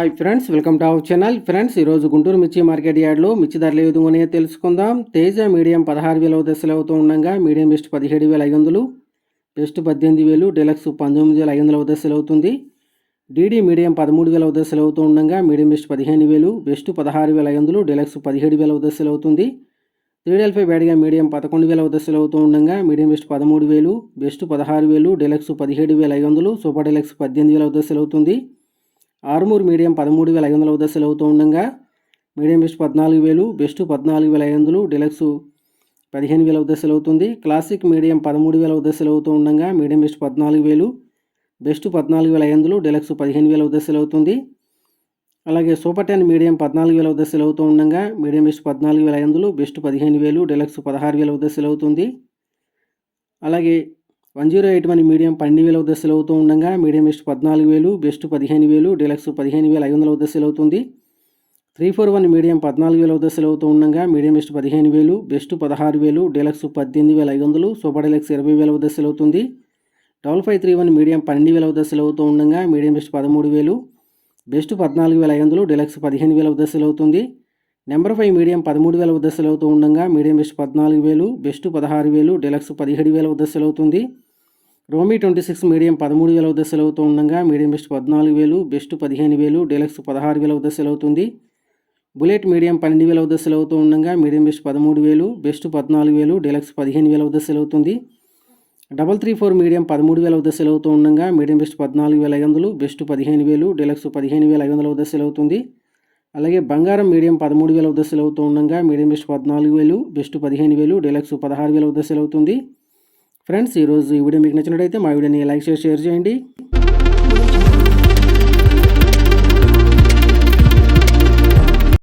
Hi friends welcome to our channel friends ఈరోజు గుంటూరు మిర్చి market యార్డ్లో మిర్చి ధరలు ఏ విధంగా తెలుసుకుందాం. తేజ మీడియం పదహారు వేల దశలు అవుతూ ఉండగా మీడియం బెస్ట్ పదిహేడు వేల ఐదు వందలు బెస్ట్ పద్దెనిమిది వేలు డెలక్స్ పంతొమ్మిది వేల ఐదు వందల దశలు అవుతుంది. డీడీ మీడియం పదమూడు వేల దశలు అవుతూ ఉండగా మీడియం బెస్ట్ పదిహేను వేలు బెస్ట్ పదహారు వేల ఐదు వందలు డెలక్స్ పదిహేడు వేల దశలు అవుతుంది. త్రీ డెల్ఫై బ్యాడ్గా మీడియం పదకొండు వేల దశలు అవుతూ ఉండగా మీడియం బెస్ట్ పదమూడు వేలు బెస్ట్ పదహారు వేలు డెలక్స్ పదిహేడు వేల ఐదు వందలు సూపర్ డెలక్స్ పద్దెనిమిది వేల దశలు అవుతుంది. ఆరుమూరు మీడియం పదమూడు వేల ఐదు వందల దశలు అవుతూ ఉండగా మీడియం బెస్ట్ పద్నాలుగు వేలు బెస్ట్ పద్నాలుగు వేల ఐదు వందలు డిలక్స్ పదిహేను వేల దశలు అవుతుంది క్లాసిక్ మీడియం పదమూడు వేల దశలు అవుతూ ఉండగా మీడియం బెస్ట్ పద్నాలుగు వేలు బెస్ట్ పద్నాలుగు వేల ఐదు వందలు డెలక్స్ పదిహేను వేల దశలు అవుతుంది అలాగే సూపర్ టెన్ మీడియం పద్నాలుగు వేల దశలు అవుతూ ఉండగా మీడియం బెస్ట్ పద్నాలుగు వేల ఐదు వందలు బెస్ట్ పదిహేను వేలు డెలక్స్ పదహారు వేల దశలు అవుతుంది అలాగే one zero eight one medium పన్నెండు వేల దశలు అవుతూ ఉండగా మీడియం బెస్ట్ పద్నాలుగు వేలు బెస్ట్ పదిహేను వేలు డీలక్స్ పదిహేను వేల ఐదు వందల దశలు అవుతుంది త్రీ ఫోర్ వన్ మీడియం పద్నాలుగు వేల దశలు అవుతూ ఉండగా మీడియం బెస్ట్ పదిహేను వేలు బెస్ట్ పదహారు వేలు డీలక్స్ పద్దెనిమిది వేల ఐదు వందలు సూపర్ డీలక్స్ ఇరవై వేల దశలు అవుతుంది double five three one medium పన్నెండు వేల దశలు అవుతూ ఉండగా మీడియం బెస్ట్ పదమూడు వేలు బెస్ట్ పద్నాలుగు వేల ఐదు వందలు డీలక్స్ పదిహేను వేల దశలు అవుతుంది నెంబర్ ఫైవ్ మీడియం పదమూడు వేల దశలు అవుతూ ఉండగా మీడియం బెస్ట్ పద్నాలుగు వేలు బెస్ట్ పదహారు వేలు డెలక్స్ పదిహేడు వేల దశలు అవుతుంది రోమీ ట్వంటీ సిక్స్ మీడియం పదమూడు వేల దశలు అవుతూ ఉండగా మీడియం బెస్ట్ పద్నాలుగు వేలు బెస్ట్ పదిహేను వేలు డెలక్స్ పదహారు వేల దశలు అవుతుంది బుల్లెట్ మీడియం పన్నెండు వేల దశలు అవుతూ ఉండగా మీడియం బెస్ట్ పదమూడు వేలు బెస్ట్ పద్నాలుగు వేలు డెలక్స్ పదిహేను వేల దశలు అవుతుంది డబల్ త్రీ ఫోర్ మీడియం పదమూడు వేల దశలు అవుతూ ఉండగా మీడియం బెస్ట్ పద్నాలుగు వేల ఐదు వందలు బెస్ట్ పదిహేను వేలు డెలక్స్ పదిహేను వేల ఐదు వందల దశలు అవుతుంది అలాగే బంగారం మీడియం పదమూడు వేల దశలు అవుతూ ఉండగా మీడియం బెస్ట్ పద్నాలుగు వేలు బెస్ట్ పదిహేను వేలు డెలక్స్ పదహారు వేల దశలు అవుతుంది ఫ్రెండ్స్ ఈరోజు ఈ వీడియో మీకు నచ్చినట్టయితే మా వీడియోని లైక్ చేసి షేర్ చేయండి.